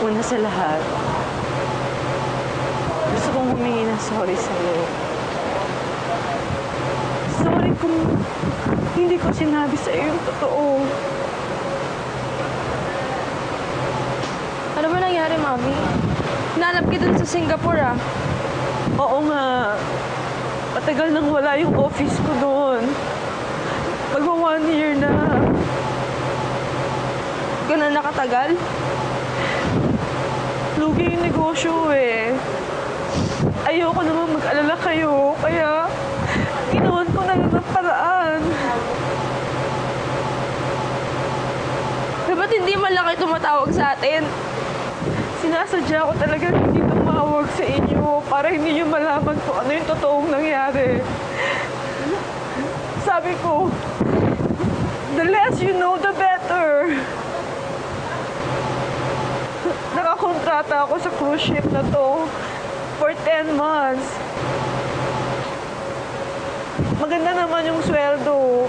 una sa lahat, gusto kong humingi ng sorry sa'yo. Sorry kung hindi ko sinabi sa'yo yung totoo. Ano ba nangyari, Mami? Nanap kita dun sa Singapore, ah. Oo nga. Matagal nang wala yung office ko doon. Magwa one year na. Ganun nakatagal? Lugi yung negosyo eh. Ayoko naman mag-alala kayo, kaya ginawan ko na yun ng paraan. Dapat hindi lang kayo tumatawag sa atin. Sinasadya ko talaga hindi tumawag sa inyo para hindi nyo malaman kung ano yung totoong nangyari. Sabi ko, the less you know, the better. Nakakontrata ako sa cruise ship na to for 10 months. Maganda naman yung sweldo.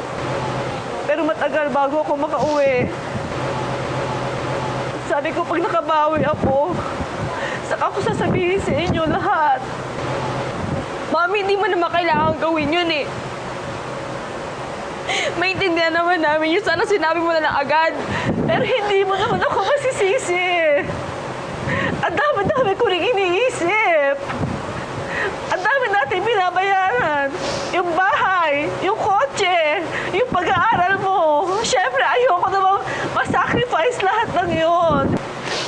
Pero matagal bago ako makauwi. Sabi ko, pag nakabawi ako, saka ko sasabihin sa inyo lahat. Mami, hindi mo naman kailangan gawin yun, eh. Maintindihan naman namin yun. Sana sinabi mo na lang agad. Pero hindi mo naman ako masisisi. Ang dami-dami ko rin iniisip. Ang dami natin binabayaran. Yung bahay, yung kotse, yung pag-aaral mo. Siyempre, ayoko naman masacrifice lahat ng yon.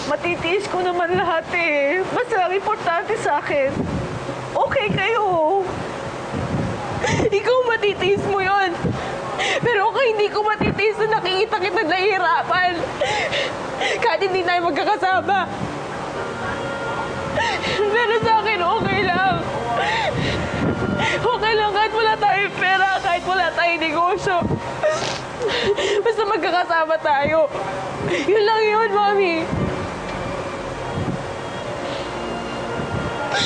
Matitiis ko naman lahat eh. Basta ang importante sa akin, okay kayo. Ikaw matitiis mo yon. Pero okay, hindi ko matitiis na nakikita kita nahihirapan. Kahit hindi tayo magkakasama. Pero sa akin, okay lang. Okay lang kahit wala tayong pera, kahit wala tayong negosyo. Basta magkakasama tayo. Yun lang yun, Mami.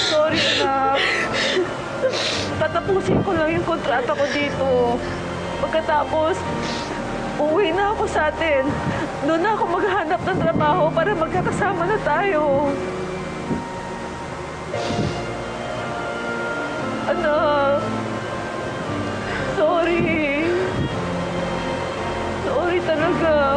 Sorry, anak. Tatapusin ko lang yung kontrata ko dito. Pagkatapos, uuwi na ako sa atin. Doon na ako maghanap ng trabaho para magkakasama na tayo. Anak, sorry. Sorry talaga.